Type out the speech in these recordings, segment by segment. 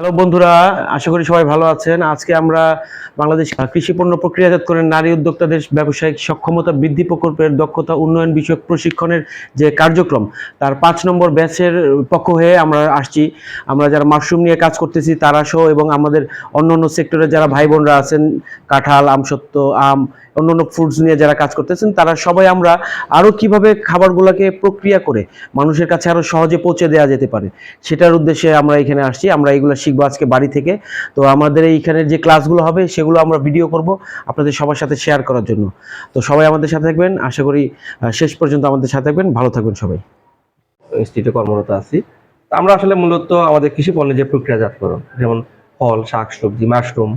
Hello বন্ধুরা, আশা করি সবাই ভালো আছেন। আজকে আমরা বাংলাদেশ কৃষি পণ্য প্রক্রিয়াজাতকরণের নারী উদ্যোক্তাদের ব্যবসায়িক সক্ষমতা বৃদ্ধি প্রকল্পের দক্ষতা উন্নয়ন বিষয়ক প্রশিক্ষণের যে কার্যক্রম, তার পাঁচ নম্বর ব্যাচের পক্ষ হয়ে আমরা আসছি। আমরা যারা মাশরুম নিয়ে কাজ করতেছি, তারা সহ এবং আমাদের অন্য অন্য সেক্টরে যারা ভাই বোনরা আছেন, কাঁঠাল, আমসত্ত্ব, আম অন্য অন্য ফ্রুটস নিয়ে যারা কাজ করতেছেন, তারা সবাই আমরা আরও কীভাবে খাবারগুলোকে প্রক্রিয়া করে মানুষের কাছে আরও সহজে পৌঁছে দেওয়া যেতে পারে, সেটার উদ্দেশ্যে আমরা এখানে আসছি। আমরা এগুলো শিখব আজকে বাড়ি থেকে। তো আমাদের এইখানের যে ক্লাসগুলো হবে, সেগুলো আমরা ভিডিও করব আপনাদের সবার সাথে শেয়ার করার জন্য। তো সবাই আমাদের সাথে থাকবেন। আশা করি শেষ পর্যন্ত আমাদের সাথে থাকবেন। ভালো থাকবেন সবাই। ইনস্টিটিউটে কর্মরত আছি। আমরা আসলে মূলত আমাদের কৃষি পণ্যের যে প্রক্রিয়াজাতকরণ, যেমন ফল, শাক, সবজি মাশরুম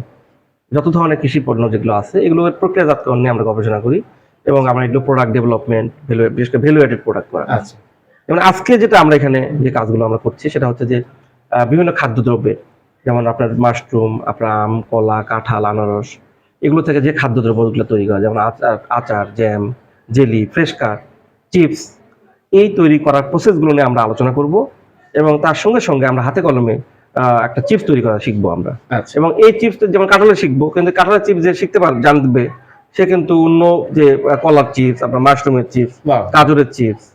যত ধরনের কৃষি পণ্য যেগুলো আছে এগুলোর প্রক্রিয়াজাতকরণ নিয়ে আমরা গবেষণা করি এবং আমরা এগুলো প্রোডাক্ট ডেভেলপমেন্ট ভ্যালু বিশেষ করে ভ্যালুয়েটেড প্রোডাক্ট করা। আচ্ছা। যেমন আজকে যেটা আমরা এখানে যে কাজগুলো আমরা করছি সেটা হচ্ছে যে বিভিন্ন খাদ্যদ্রব্যের যেমন আপনার মাশরুম আপনার আম কলা কাঁঠাল আনারস এগুলো থেকে যে খাদ্যদ্রব্যগুলো তৈরি করা যেমন আচার আচার jam jelly fresh cut chips এই তৈরি করার প্রসেসগুলো নিয়ে আমরা আলোচনা করব এবং তার সঙ্গে সঙ্গে আমরা হাতে কলমে একটা চিপস তৈরি করা শিখব আমরা। আচ্ছা। এবং এই চিপস যেমন কাঁঠালের শিখব কিন্তু কাঁঠালের চিপস যে শিখতে পার জানবে সে কিন্তু অন্য যে কলার চিপস আপনার মাশরুমের চিপস গাজরের চিপস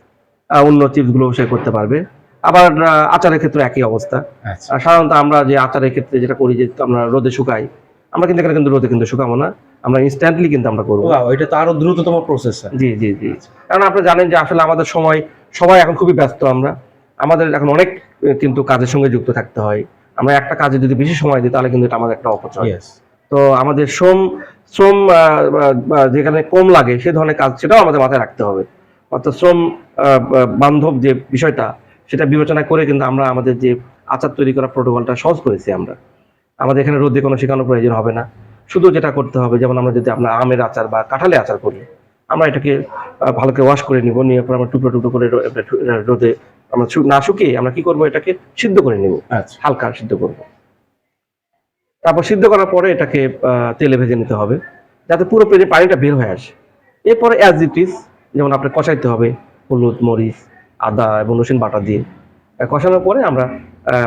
অন্য চিপসগুলো সে করতে পারবে। আবার আচারের ক্ষেত্রে একই অবস্থা। আচ্ছা। সাধারণত আমরা যে আচারের ক্ষেত্রে যেটা করি যে আমরা রোদে শুকাই আমরা কিন্তু এখানে কিন্তু রোদে কিন্তু শুকাবো না আমরা ইনস্ট্যান্টলি কিন্তু আমরা করব। এটা তো আরও দ্রুততম প্রসেস জি জি জি। কারণ আপনি জানেন যে আসলে আমাদের সময় সবাই এখন খুবই ব্যস্ত আমরা। আমাদের এখন অনেক কিন্তু কাজের সঙ্গে যুক্ত থাকতে হয়। আমরা একটা কাজে যদি বেশি সময় দিই তাহলে কিন্তু এটা আমাদের একটা অপচয়। তো আমাদের শ্রম শ্রম যেখানে কম লাগে সে ধরনের কাজ সেটাও আমাদের মাথায় রাখতে হবে। অর্থাৎ শ্রম বান্ধব যে বিষয়টা সেটা বিবেচনা করে কিন্তু আমরা আমাদের যে আচার তৈরি করার প্রোটোকলটা সহজ করেছি আমরা। আমাদের এখানে রোদে কোনো শেখানোর প্রয়োজন হবে না। শুধু যেটা করতে হবে যেমন আমরা যদি আমরা আমের আচার বা কাঁঠালে আচার করি আমরা এটাকে ভালো করে ওয়াশ করে নিব নিয়ে পর আমরা টুকরো টুকরো করে রোদে আমরা না শুকিয়ে আমরা কি করব? এটাকে সিদ্ধ করে নিব। আচ্ছা। হালকা সিদ্ধ করব। তারপর সিদ্ধ করার পরে এটাকে তেলে ভেজে নিতে হবে যাতে পুরো পেরে পানিটা বের হয়ে আসে। এরপরে অ্যাজ ইট ইজ যেমন আপনার কষাইতে হবে হলুদ মরিচ আদা এবং রসুন বাটা দিয়ে। কষানোর পরে আমরা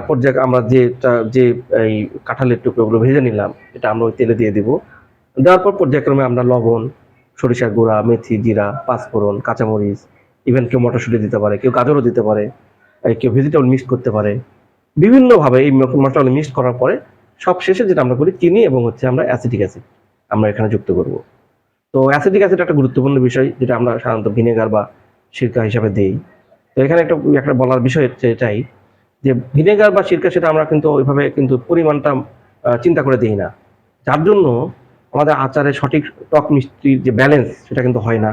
পর্যায়ে আমরা যেটা যে এই কাঁঠালের টুকরোগুলো ভেজে নিলাম এটা আমরা ওই তেলে দিয়ে দিব। দেওয়ার পর পর্যায়ক্রমে আমরা লবণ সরিষার গুঁড়া মেথি জিরা পাঁচফোড়ন কাঁচামরিচ ইভেন কেউ মটরশুঁটি দিতে পারে, কেউ গাজরও দিতে পারে কেউ ভেজিটেবল মিক্স করতে পারে। বিভিন্নভাবে এই মশলাগুলো মিক্স করার পরে সব শেষে যেটা আমরা করি চিনি এবং হচ্ছে আমরা অ্যাসিটিক অ্যাসিড আমরা এখানে যুক্ত করব। তো অ্যাসিটিক অ্যাসিড একটা গুরুত্বপূর্ণ বিষয় যেটা আমরা সাধারণত ভিনেগার বা সিরকা হিসাবে দিই। তো এখানে একটা একটা বলার বিষয় হচ্ছে এটাই যে ভিনেগার বা সিরকা সেটা আমরা কিন্তু ওইভাবে কিন্তু পরিমাণটা চিন্তা করে দিই না। যার জন্য আমাদের আচারে সঠিক টক মিষ্টির যে ব্যালেন্স সেটা কিন্তু হয় না।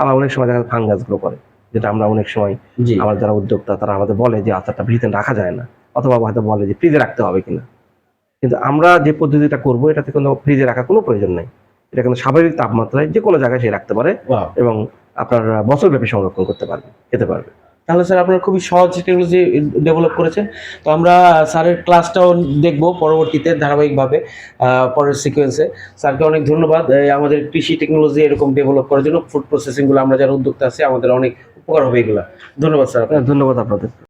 আবার অনেক সময় দেখা ফাঙ্গাস গ্রো করে যেটা আমরা অনেক সময় আমার যারা উদ্যোক্তা তারা আমাদের বলে যে আচারটা ফ্রিজে রাখা যায় না। অথবা হয়তো বলে যে ফ্রিজে রাখতে হবে কিনা? কিন্তু আমরা যে পদ্ধতিটা করব এটাতে কোনো ফ্রিজে রাখার কোনো প্রয়োজন নেই। এটা কিন্তু স্বাভাবিক তাপমাত্রায় যে কোনো জায়গায় সে রাখতে পারে এবং আপনার বছরব্যাপী সংরক্ষণ করতে পারবে খেতে পারবে। তাহলে স্যার আপনারা খুবই সহজ টেকনোলজি ডেভেলপ করেছেন। তো আমরা স্যারের ক্লাসটাও দেখব পরবর্তীতে ধারাবাহিকভাবে পরের সিকোয়েন্সে স্যারকে অনেক ধন্যবাদ আমাদের কৃষি টেকনোলজি এরকম ডেভেলপ করার জন্য ফুড প্রসেসিংগুলো আমরা যারা উদ্যোক্তা আছে, আমাদের অনেক উপকার হবে এগুলো। ধন্যবাদ, স্যার। আপনার ধন্যবাদ আপনাদের।